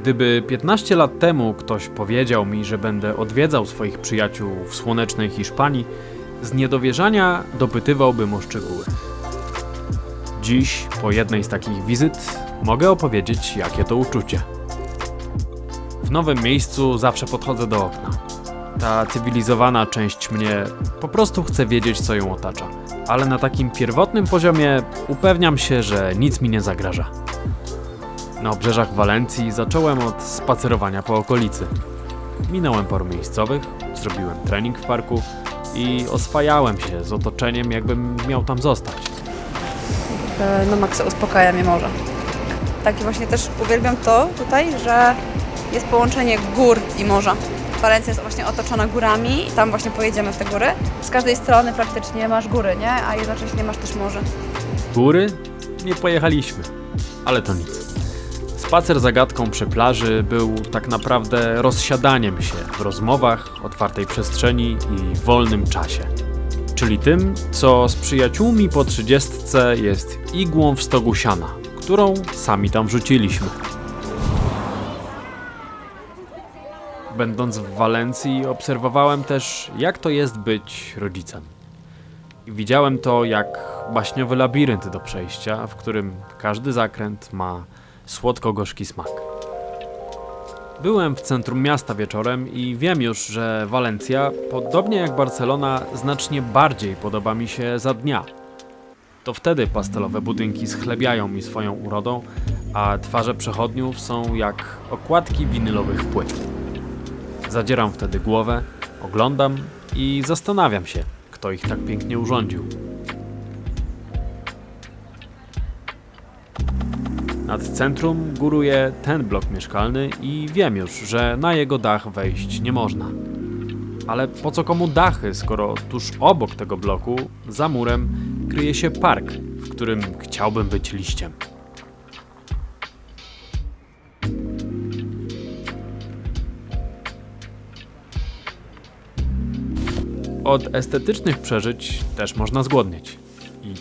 Gdyby 15 lat temu ktoś powiedział mi, że będę odwiedzał swoich przyjaciół w słonecznej Hiszpanii, z niedowierzania dopytywałbym o szczegóły. Dziś, po jednej z takich wizyt, mogę opowiedzieć, jakie to uczucie. W nowym miejscu zawsze podchodzę do okna. Ta cywilizowana część mnie po prostu chce wiedzieć, co ją otacza. Ale na takim pierwotnym poziomie upewniam się, że nic mi nie zagraża. Na obrzeżach Walencji zacząłem od spacerowania po okolicy. Minąłem paru miejscowych, zrobiłem trening w parku i oswajałem się z otoczeniem, jakbym miał tam zostać. E, No Maxa uspokaja mnie morze. Tak i właśnie też uwielbiam to tutaj, że jest połączenie gór i morza. Walencja jest właśnie otoczona górami i tam właśnie pojedziemy w te góry. Z każdej strony praktycznie masz góry, nie? A jednocześnie masz też morze. Góry? Nie pojechaliśmy, ale to nic. Spacer zagadką przy plaży był tak naprawdę rozsiadaniem się w rozmowach, otwartej przestrzeni i wolnym czasie. Czyli tym, co z przyjaciółmi po trzydziestce jest igłą w stogu siana, którą sami tam wrzuciliśmy. Będąc w Walencji, obserwowałem też, jak to jest być rodzicem. Widziałem to jak baśniowy labirynt do przejścia, w którym każdy zakręt ma słodko-gorzki smak. Byłem w centrum miasta wieczorem i wiem już, że Walencja, podobnie jak Barcelona, znacznie bardziej podoba mi się za dnia. To wtedy pastelowe budynki schlebiają mi swoją urodą, a twarze przechodniów są jak okładki winylowych płyt. Zadzieram wtedy głowę, oglądam i zastanawiam się, kto ich tak pięknie urządził. Nad centrum góruje ten blok mieszkalny i wiem już, że na jego dach wejść nie można. Ale po co komu dachy, skoro tuż obok tego bloku, za murem, kryje się park, w którym chciałbym być liściem. Od estetycznych przeżyć też można zgłodnieć.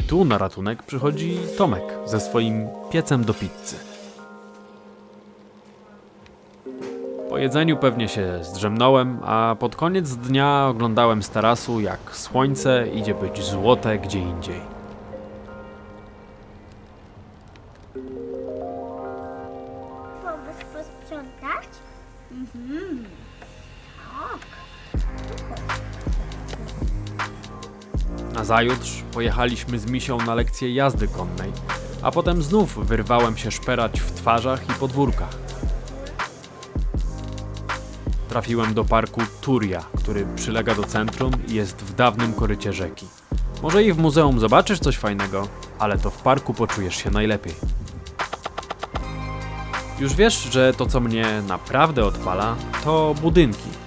Tu na ratunek przychodzi Tomek ze swoim piecem do pizzy. Po jedzeniu pewnie się zdrzemnąłem, a pod koniec dnia oglądałem z tarasu, jak słońce idzie być złote gdzie indziej. Pomóż posprzątać? Nazajutrz pojechaliśmy z Misią na lekcję jazdy konnej, a potem znów wyrwałem się szperać w twarzach i podwórkach. Trafiłem do parku Turia, który przylega do centrum i jest w dawnym korycie rzeki. Może i w muzeum zobaczysz coś fajnego, ale to w parku poczujesz się najlepiej. Już wiesz, że to co mnie naprawdę odpala, to budynki.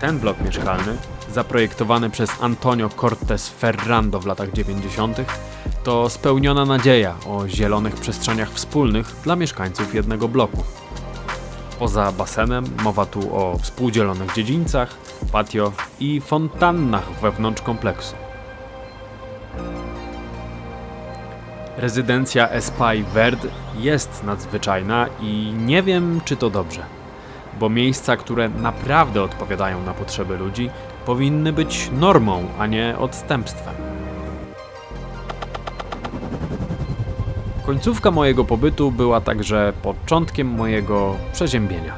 Ten blok mieszkalny, zaprojektowany przez Antonio Cortes Ferrando w latach 90., to spełniona nadzieja o zielonych przestrzeniach wspólnych dla mieszkańców jednego bloku. Poza basenem mowa tu o współdzielonych dziedzińcach, patio i fontannach wewnątrz kompleksu. Rezydencja Espai Verde jest nadzwyczajna i nie wiem, czy to dobrze bo miejsca, które naprawdę odpowiadają na potrzeby ludzi, powinny być normą, a nie odstępstwem. Końcówka mojego pobytu była także początkiem mojego przeziębienia.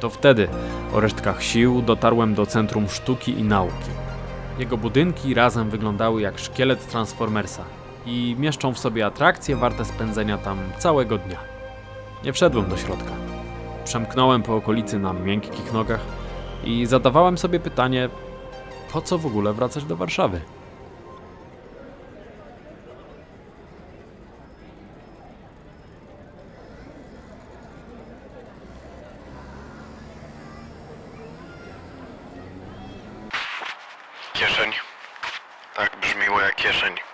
To wtedy, o resztkach sił, dotarłem do Centrum Sztuki i Nauki. Jego budynki razem wyglądały jak szkielet Transformersa i mieszczą w sobie atrakcje warte spędzenia tam całego dnia. Nie wszedłem do środka. Przemknąłem po okolicy na miękkich nogach i zadawałem sobie pytanie, po co w ogóle wracać do Warszawy? Kieszeń. Tak brzmiło jak kieszeń.